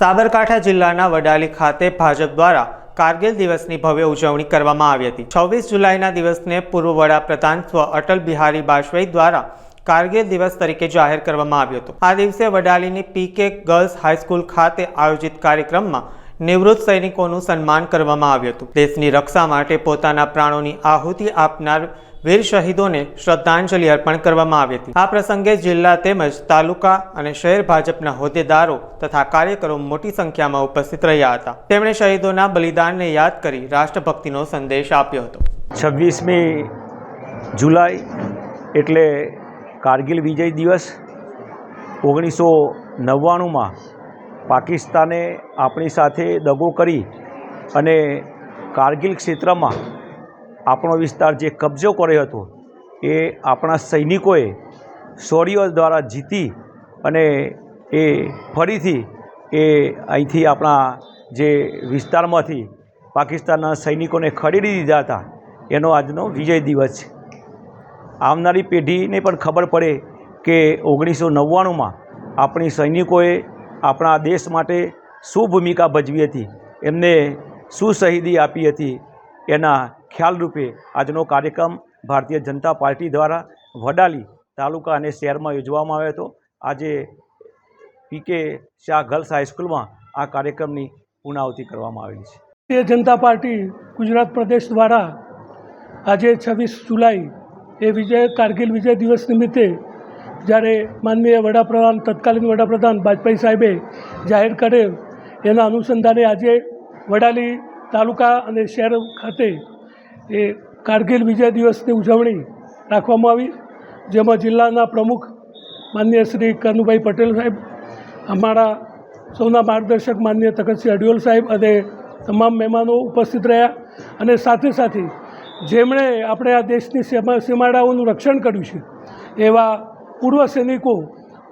સાબરકાંઠા જિલ્લાના વડાલી ખાતે ભાજપ દ્વારા કારગિલ દિવસની ભવ્ય ઉજવણી કરવામાં આવી હતી. છવ્વીસ જુલાઈના દિવસને પૂર્વ વડાપ્રધાન સ્વ અટલ બિહારી વાજપેયી દ્વારા કારગિલ દિવસ તરીકે જાહેર કરવામાં આવ્યો હતો. આ દિવસે વડાલીની પીકે ગર્લ્સ હાઈસ્કૂલ ખાતે આયોજિત કાર્યક્રમમાં નિવૃત્ત સૈનિકોનું સન્માન કરવામાં આવ્યું હતું. દેશની રક્ષા માટે પોતાના પ્રાણોની આહુતિ આપનાર વીર શહીદોને શ્રદ્ધાંજલિ અર્પણ કરવામાં આવી હતી. આ પ્રસંગે જિલ્લા તેમજ તાલુકા અને શહેર ભાજપના હોદ્દેદારો તથા કાર્યકરો મોટી સંખ્યામાં ઉપસ્થિત રહ્યા હતા. તેમણે શહીદોના બલિદાનને યાદ કરી રાષ્ટ્રભક્તિનો સંદેશ આપ્યો હતો. છવ્વીસમી જુલાઈ એટલે કારગિલ વિજય દિવસ. ઓગણીસો નવ્વાણુંમાં પાકિસ્તાને આપણી સાથે દગો કરી અને કારગિલ ક્ષેત્રમાં આપણો વિસ્તાર જે કબજો કર્યો હતો, એ આપણા સૈનિકોએ શૌર્ય દ્વારા જીતી અને એ ફરીથી એ અહીંથી આપણા જે વિસ્તારમાંથી પાકિસ્તાનના સૈનિકોને ખરીદી દીધા હતા. એનો આજનો વિજય દિવસ છે. આવનારી પેઢીને પણ ખબર પડે કે ઓગણીસો નવ્વાણુંમાં આપણી સૈનિકોએ આપણા દેશ માટે શું ભૂમિકા ભજવી હતી, એમને શું શહીદી આપી હતી, એના ખ્યાલ રૂપે આજનો કાર્યક્રમ ભારતીય જનતા પાર્ટી દ્વારા વડાલી તાલુકા અને શહેરમાં યોજવામાં આવ્યો હતો. આજે પીકે શાહ ગર્લ્સ હાઈસ્કૂલમાં આ કાર્યક્રમની પુનરાવૃત્તિ કરવામાં આવેલી છે. ભારતીય જનતા પાર્ટી ગુજરાત પ્રદેશ દ્વારા આજે છવ્વીસ જુલાઈ એ વિજય કારગિલ વિજય દિવસ નિમિત્તે જ્યારે માનનીય વડાપ્રધાન, તત્કાલીન વડાપ્રધાન વાજપેયી સાહેબે જાહેર કરેલ, એના અનુસંધાને આજે વડાલી તાલુકા અને શહેર ખાતે એ કારગિલ વિજય દિવસની ઉજવણી રાખવામાં આવી. જેમાં જિલ્લાના પ્રમુખ માન્ય શ્રી કનુભાઈ પટેલ સાહેબ, અમારા સૌના માર્ગદર્શક માન્ય તખતસિંહ અડિયોલ સાહેબ અને તમામ મહેમાનો ઉપસ્થિત રહ્યા અને સાથે સાથે જેમણે આપણે આ દેશની સીમા સીમાડાઓનું રક્ષણ કર્યું છે, એવા પૂર્વ સૈનિકો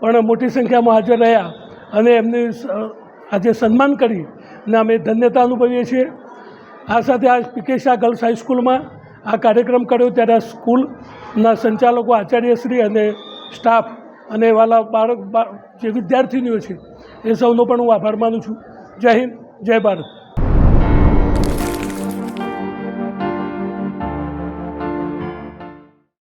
પણ મોટી સંખ્યામાં હાજર રહ્યા અને એમની આજે સન્માન કરી અને અમે ધન્યતા અનુભવીએ છીએ. આ સાથે આ પીકે શાહ ગર્લ્સ હાઈસ્કૂલમાં આ કાર્યક્રમ કર્યો ત્યારે સ્કૂલના સંચાલકો આચાર્યશ્રી અને સ્ટાફ અને વાલા બાળક જે વિદ્યાર્થીનીઓ છે, એ સૌનો પણ હું આભાર માનું છું. જય હિન્દ, જય ભારત.